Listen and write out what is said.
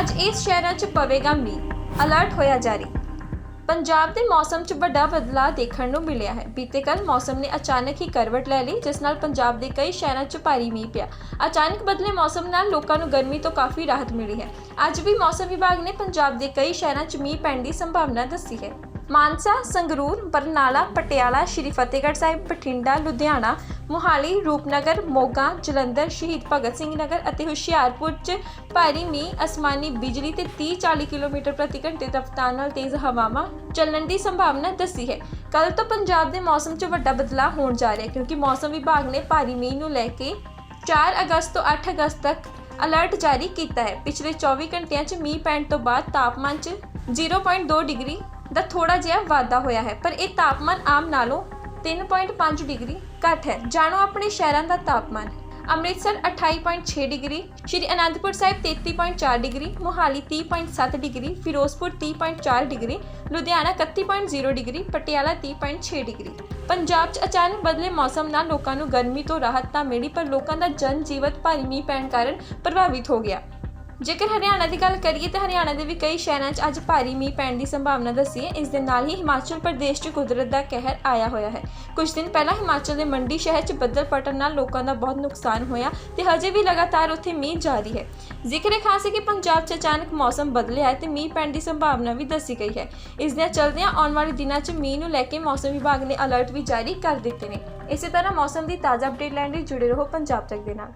ਅੱਜ ਇਸ ਸ਼ਹਿਰਾਂ 'ਚ ਪਵੇਗਾ ਮੀਂਹ। ਅਲਰਟ ਹੋਇਆ ਜਾਰੀ। ਪੰਜਾਬ ਦੇ ਮੌਸਮ 'ਚ ਵੱਡਾ ਬਦਲਾਅ ਦੇਖਣ ਨੂੰ ਮਿਲਿਆ ਹੈ। ਬੀਤੇ ਕੱਲ ਮੌਸਮ ਨੇ ਅਚਾਨਕ ਹੀ ਕਰਵਟ ਲੈ ਲਈ, ਜਿਸ ਨਾਲ ਪੰਜਾਬ ਦੇ ਕਈ ਸ਼ਹਿਰਾਂ 'ਚ ਭਾਰੀ ਮੀਂਹ ਪਿਆ। ਅਚਾਨਕ ਬਦਲੇ ਮੌਸਮ ਨਾਲ ਲੋਕਾਂ ਨੂੰ ਗਰਮੀ ਤੋਂ ਕਾਫੀ ਰਾਹਤ ਮਿਲੀ ਹੈ। ਅੱਜ ਵੀ ਮੌਸਮ ਵਿਭਾਗ ਨੇ ਪੰਜਾਬ ਦੇ ਕਈ ਸ਼ਹਿਰਾਂ 'ਚ ਮੀਂਹ ਪੈਣ ਦੀ ਸੰਭਾਵਨਾ ਦੱਸੀ ਹੈ। ਮਾਨਸਾ, ਸੰਗਰੂਰ, ਬਰਨਾਲਾ, ਪਟਿਆਲਾ, ਸ਼੍ਰੀ ਫਤਿਹਗੜ੍ਹ ਸਾਹਿਬ, ਬਠਿੰਡਾ, ਲੁਧਿਆਣਾ, ਮੁਹਾਲੀ, ਰੂਪਨਗਰ, ਮੋਗਾ, ਜਲੰਧਰ, ਸ਼ਹੀਦ ਭਗਤ ਸਿੰਘ ਨਗਰ ਅਤੇ ਹੁਸ਼ਿਆਰਪੁਰ 'ਚ ਭਾਰੀ ਮੀਂਹ, ਅਸਮਾਨੀ ਬਿਜਲੀ ਤੇ 30-40 ਕਿਲੋਮੀਟਰ ਪ੍ਰਤੀ ਘੰਟੇ ਰਫ਼ਤਾਰ ਨਾਲ ਤੇਜ਼ ਹਵਾਵਾਂ ਚੱਲਣ ਦੀ ਸੰਭਾਵਨਾ ਦੱਸੀ ਹੈ। ਕੱਲ ਤੋਂ ਪੰਜਾਬ ਦੇ ਮੌਸਮ 'ਚ ਵੱਡਾ ਬਦਲਾਅ ਹੋਣ ਜਾ ਰਿਹਾ ਹੈ ਕਿਉਂਕਿ ਮੌਸਮ ਵਿਭਾਗ ਨੇ ਭਾਰੀ ਮੀਂਹ ਨੂੰ ਲੈ ਕੇ 4 ਅਗਸਤ ਤੋਂ 8 ਅਗਸਤ ਤੱਕ ਅਲਰਟ ਜਾਰੀ ਕੀਤਾ ਹੈ। ਪਿਛਲੇ 24 ਘੰਟਿਆਂ 'ਚ ਮੀਂਹ ਪੈਣ ਤੋਂ ਬਾਅਦ ਤਾਪਮਾਨ 'ਚ 0.2 ਡਿਗਰੀ ਦਾ ਥੋੜਾ ਜਿਹਾ ਵਾਧਾ ਹੋਇਆ ਹੈ, ਪਰ ਇਹ ਤਾਪਮਾਨ ਆਮ ਨਾਲੋਂ 3.5 ਡਿਗਰੀ ਘੱਟ ਹੈ। ਜਾਣੋ ਆਪਣੇ ਸ਼ਹਿਰਾਂ ਦਾ ਤਾਪਮਾਨ। Amritsar 28.6 degree, Shri Anandpur Sahib 33.4 degree, Mohali 30.7 degree, Firozpur 30.4 degree, Ludhiana 31.0 degree, Patiala 30.6 degree. Punjab 'ਚ ਅਚਾਨਕ ਬਦਲੇ ਮੌਸਮ ਨਾਲ ਲੋਕਾਂ ਨੂੰ ਗਰਮੀ ਤੋਂ ਰਾਹਤ ਤਾਂ ਮਿਲੀ, ਪਰ ਲੋਕਾਂ ਦਾ ਜਨ ਜੀਵਨ ਭਾਰੀ ਮੀਂਹ ਪੈਣ ਕਾਰਨ ਪ੍ਰਭਾਵਿਤ ਹੋ ਗਿਆ। ਜੇਕਰ ਹਰਿਆਣਾ ਦੀ ਗੱਲ ਕਰੀਏ ਤਾਂ ਹਰਿਆਣਾ ਦੇ ਵੀ ਕਈ ਸ਼ਹਿਰਾਂ 'ਚ ਅੱਜ ਭਾਰੀ ਮੀਂਹ ਪੈਣ ਦੀ ਸੰਭਾਵਨਾ ਦੱਸੀ ਹੈ ਇਸ ਦੇ ਨਾਲ ਹੀ ਹਿਮਾਚਲ ਪ੍ਰਦੇਸ਼ 'ਚ ਕੁਦਰਤ ਦਾ ਕਹਿਰ ਆਇਆ ਹੋਇਆ ਹੈ। ਕੁਝ ਦਿਨ ਪਹਿਲਾਂ ਹਿਮਾਚਲ ਦੇ ਮੰਡੀ ਸ਼ਹਿਰ 'ਚ ਬੱਦਲ ਫਟਣ ਨਾਲ ਲੋਕਾਂ ਦਾ ਬਹੁਤ ਨੁਕਸਾਨ ਹੋਇਆ ਤੇ ਹਜੇ ਵੀ ਲਗਾਤਾਰ ਉੱਥੇ ਮੀਂਹ ਜਾਰੀ ਹੈ। ਜ਼ਿਕਰ ਖਾਸ ਹੈ ਕਿ ਪੰਜਾਬ 'ਚ ਅਚਾਨਕ ਮੌਸਮ ਬਦਲਿਆ ਹੈ ਤੇ ਮੀਂਹ ਪੈਣ ਦੀ ਸੰਭਾਵਨਾ ਵੀ ਦੱਸੀ ਗਈ ਹੈ। ਇਸ ਦੇ ਚਲਦਿਆਂ ਆਉਣ ਵਾਲੇ ਦਿਨਾਂ 'ਚ ਮੀਂਹ ਨੂੰ ਲੈ ਕੇ ਮੌਸਮ ਵਿਭਾਗ ਨੇ ਅਲਰਟ ਵੀ ਜਾਰੀ ਕਰ ਦਿੱਤੇ ਨੇ। ਇਸੇ ਤਰ੍ਹਾਂ ਮੌਸਮ ਦੀ ਤਾਜ਼ਾ ਅਪਡੇਟ ਲੈਣ ਲਈ ਜੁੜੇ ਰਹੋ ਪੰਜਾਬ ਤੱਕ ਦੇ ਨਾਲ।